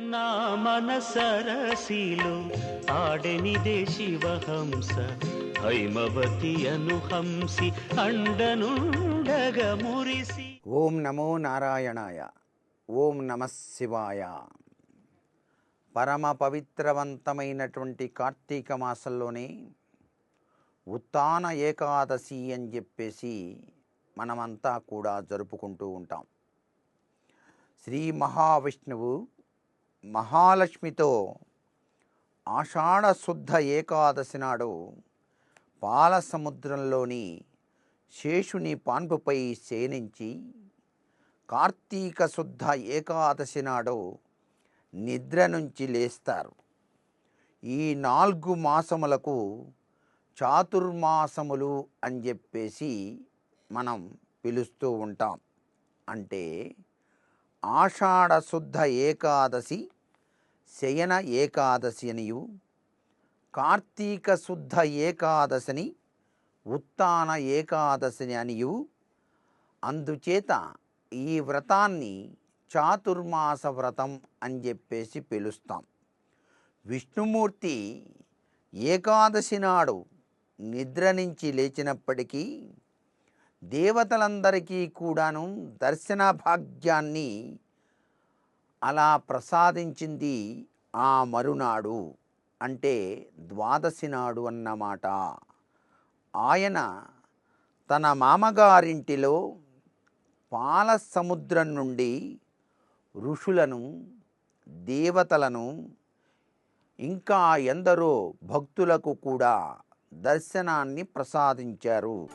నా మనసరసిలో ఆడనిదే శివహంస. హైమవతి అనుహంసి అండనుండగ మురిసి. ఓం నమో నారాయణాయ. ఓం నమ శివాయ. పరమ పవిత్రవంతమైనటువంటి కార్తీక మాసంలోనే ఉత్తాన ఏకాదశి అని చెప్పేసి మనమంతా కూడా జరుపుకుంటూ ఉంటాం. శ్రీ మహావిష్ణువు మహాలక్ష్మితో ఆషాఢశుద్ధ ఏకాదశి నాడు పాలసముద్రంలోని శేషుని పాన్పుపై శయనించి కార్తీక శుద్ధ ఏకాదశి నాడు నిద్ర నుంచి లేస్తారు. ఈ నాలుగు మాసములకు చాతుర్మాసములు అని చెప్పేసి మనం పిలుస్తూ ఉంటాం. అంటే ఆషాఢశుద్ధ ఏకాదశి శయన ఏకాదశి అనియు కార్తీక శుద్ధ ఏకాదశిని ఉత్తాన ఏకాదశిని అనియు. అందుచేత ఈ వ్రతాన్ని చాతుర్మాస వ్రతం అని చెప్పేసి పిలుస్తాం. విష్ణుమూర్తి ఏకాదశి నాడు నిద్ర నుంచి లేచినప్పటికీ దేవతలందరికీ కూడాను దర్శన భాగ్యాన్ని అలా ప్రసాదించింది ఆ మరునాడు. అంటే ద్వాదశి నాడు అన్నమాట. ఆయన తన మామగారింటిలో పాల సముద్రం నుండి ఋషులను దేవతలను ఇంకా ఎందరో భక్తులకు కూడా దర్శనాన్ని ప్రసాదించారు.